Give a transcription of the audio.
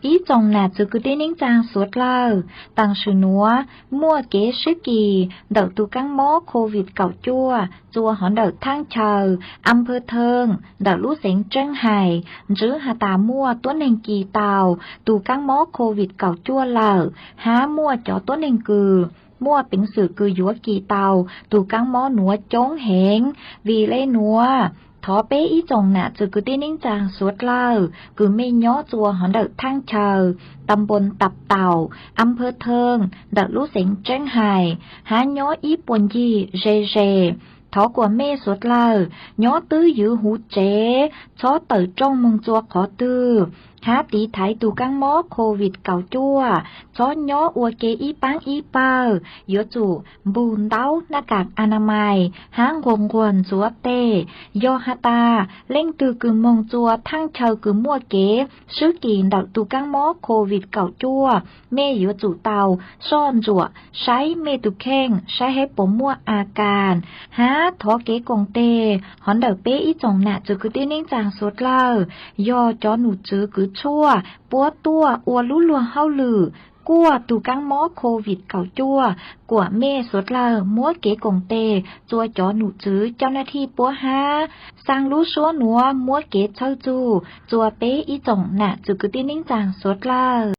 ý chồng là chữ cứ đi nín trang suốt lâu, tăng sự núa, mua kế sứ kỳ, đầu tu căng mó Covid cầu chua, chua hòn đầu thang chờ, âm phơ thương, đầu lũ sánh trân hài, giữ hà tà mua tuấn hình kỳ tàu, tu căng mó Covid cầu chua lờ, há mua cho tuấn hình cừ. มั่วปิงสือกือยัวกีเตา ตูกังม้อหนัวจงเหง วีเล่หนัวทอเป้อีจงน่ะจือกือตี้นิ่งจางสวดเล่ากือไม่ย่อจัวหันเดกทั้งเชอตำบลตับเต่าอำเภอเทิงเดกลู่เสียงเจ้งไห่หาย่ออีปวนยีเจเจทอกว่าเม่สวดเล่าย่อตื้อยือหูเจชอเตอจ้องมึงจัวขอตื้อ ชาตีไทยตูกังมอโควิดเก่าจั่วซ้อนย่ออัวเกอีปังอีเปาเยอจูบูนเต้าหน้ากากอนามัย ห้างวงกวนสัวเตยอฮาตา เล่งตือกึมมงจัวทั้งเชาวกึมมัวเก๋ซื้อกินดักตูกังมอโควิดเก่าจั่วเมยอจูเตาซ่อนจั่วใช้เมตุเข่งใช้ให้ผมมัวอาการหาทอเก๋กงเตหอนเดอเป้อีจงหนะจุอคือเต้เน่งจางสดเล่ายอจ้อหนูจื้อกึ่ว ปัวตัว อัวลุลวงเฮาหลือกัวตูกังหมอโควิดเก่าจั่วกัวเม่สดเลอมัวเก๋กงเต จัวจอหนูจื้อเจ้าหน้าที่ปัวฮาสร้างรู้ชัวหนัวมัวเก๋เช่าจู จัวเป๊อีจ่งน่ะจุกึตินิ่งจางสดเลอ